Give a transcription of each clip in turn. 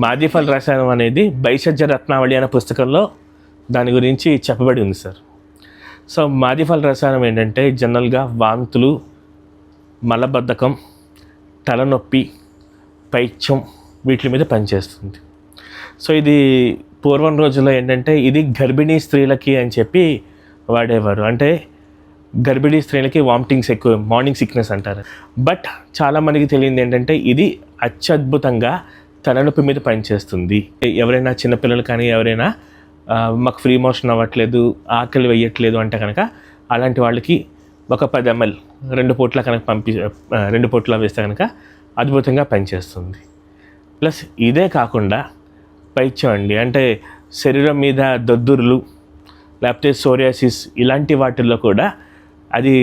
మాదిఫల్ రసాయనం అనేది బైషజ్య రత్నావళి అనే పుస్తకంలో దాని గురించి చెప్పబడి ఉంది సార్. సో మాదిఫల్ రసాయనం ఏంటంటే జనరల్గా వాంతులు మలబద్ధకం తలనొప్పి పైత్యం వీటి మీద పనిచేస్తుంది. సో ఇది పూర్వం రోజుల్లో ఏంటంటే ఇది గర్భిణీ స్త్రీలకి అని చెప్పి వాడేవారు. అంటే గర్భిణీ స్త్రీలకి వామిటింగ్స్ ఎక్కువ మార్నింగ్ సిక్నెస్ అంటారు. బట్ చాలామందికి తెలియంది ఏంటంటే ఇది అత్యద్భుతంగా తలనొప్పి మీద పనిచేస్తుంది. ఎవరైనా చిన్నపిల్లలు కానీ ఎవరైనా మాకు ఫ్రీ మోషన్ అవ్వట్లేదు ఆకలి వేయట్లేదు అంటే కనుక అలాంటి వాళ్ళకి ఒక పది ఎంఎల్ రెండు పూట్ల కనుక పంపి రెండు పూట్ల వేస్తే కనుక అద్భుతంగా పనిచేస్తుంది. ప్లస్ ఇదే కాకుండా పైత్యం అండి. అంటే శరీరం మీద దద్దుర్లు లేకపోతే సోరియాసిస్ ఇలాంటి వాటిల్లో కూడా అది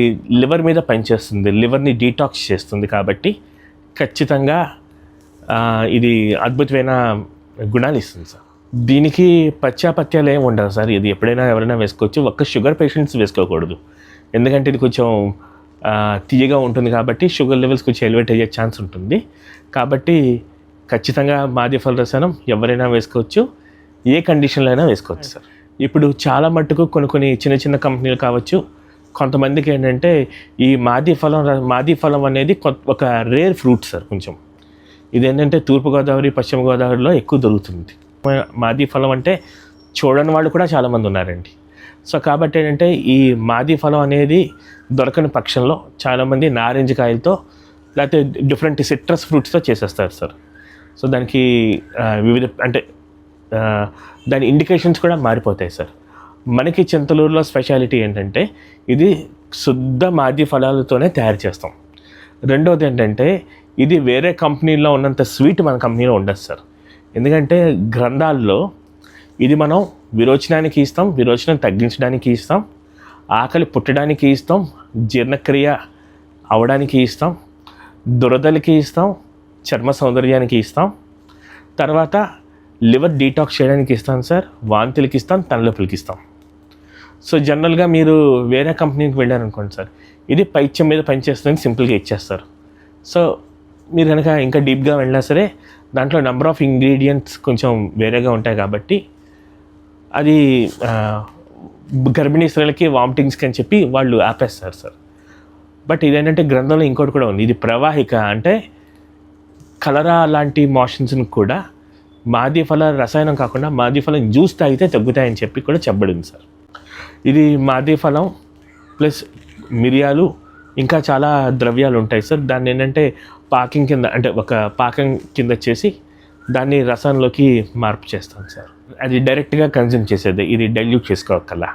లివర్ మీద పనిచేస్తుంది. లివర్ని డీటాక్స్ చేస్తుంది కాబట్టి ఖచ్చితంగా ఇది అద్భుతమైన గుణాలు ఇస్తుంది సార్. దీనికి పశ్చాపత్యాలు ఏమి ఉండదు సార్. ఇది ఎప్పుడైనా ఎవరైనా వేసుకోవచ్చు. ఒక్క షుగర్ పేషెంట్స్ వేసుకోకూడదు. ఎందుకంటే ఇది కొంచెం తీయగా ఉంటుంది కాబట్టి షుగర్ లెవెల్స్ కొంచెం ఎలివేట్ అయ్యే ఛాన్స్ ఉంటుంది. కాబట్టి ఖచ్చితంగా మాది రసనం ఎవరైనా వేసుకోవచ్చు. ఏ కండిషన్లో అయినా వేసుకోవచ్చు సార్. ఇప్పుడు చాలా మట్టుకు కొన్ని కొన్ని చిన్న చిన్న కంపెనీలు కావచ్చు. కొంతమందికి ఏంటంటే ఈ మాది ఫలం మాది ఫలం అనేది ఒక రేర్ ఫ్రూట్ సార్ కొంచెం. ఇది ఏంటంటే తూర్పుగోదావరి పశ్చిమ గోదావరిలో ఎక్కువ దొరుకుతుంది. మాది ఫలం అంటే చూడని వాళ్ళు కూడా చాలామంది ఉన్నారండి. సో కాబట్టి ఏంటంటే ఈ మాది ఫలం అనేది దొరకని పక్షంలో చాలామంది నారింజ కాయలతో లేకపోతే డిఫరెంట్ సిట్రస్ ఫ్రూట్స్తో చేసేస్తారు సార్. సో దానికి వివిధ అంటే దాని ఇండికేషన్స్ కూడా మారిపోతాయి సార్. మనకి చింతలూరులో స్పెషాలిటీ ఏంటంటే ఇది శుద్ధ మాది ఫలాలతోనే తయారు చేస్తాం. రెండోది ఏంటంటే ఇది వేరే కంపెనీలో ఉన్నంత స్వీట్ మన కంపెనీలో ఉండదు సార్. ఎందుకంటే గ్రంథాల్లో ఇది మనం విరోచనానికి ఇస్తాం విరోచనం తగ్గించడానికి ఇస్తాం ఆకలి పుట్టడానికి ఇస్తాం జీర్ణక్రియ అవడానికి ఇస్తాం దురదలకి ఇస్తాం చర్మ సౌందర్యానికి ఇస్తాం. తర్వాత లివర్ డీటాక్స్ చేయడానికి ఇస్తాం సార్ వాంతులకి ఇస్తాం తలనొప్పులకి ఇస్తాం. సో జనరల్గా మీరు వేరే కంపెనీకి వెళ్ళారనుకోండి సార్ ఇది పైత్యం మీద పనిచేస్తుందని సింపుల్గా ఇచ్చేస్తారు. సో మీరు కనుక ఇంకా డీప్గా వెళ్ళినా సరే దాంట్లో నెంబర్ ఆఫ్ ఇంగ్రీడియంట్స్ కొంచెం వేరేగా ఉంటాయి కాబట్టి అది గర్భిణీ స్త్రీలకి వామిటింగ్స్కి అని చెప్పి వాళ్ళు ఆపేస్తారు సార్. బట్ ఇదేంటంటే గ్రంథంలో ఇంకోటి కూడా ఉంది. ఇది ప్రవాహిక అంటే కలరా లాంటి మోషన్స్ని కూడా మాదిఫల రసాయనం కాకుండా మాదిఫలం జ్యూస్ తాగితే తగ్గుతాయని చెప్పి కూడా చెప్పబడింది సార్. ఇది మాదిఫలం ప్లస్ మిరియాలు ఇంకా చాలా ద్రవ్యాలు ఉంటాయి సార్. దాన్ని ఏంటంటే పాకింగ్ కింద అంటే ఒక పాకం కింద చేసి దాన్ని రసంలోకి మార్పు చేస్తాం సార్. అది డైరెక్ట్గా కన్జ్యూమ్ చేసేది ఇది డైల్యూట్ చేసుకోగల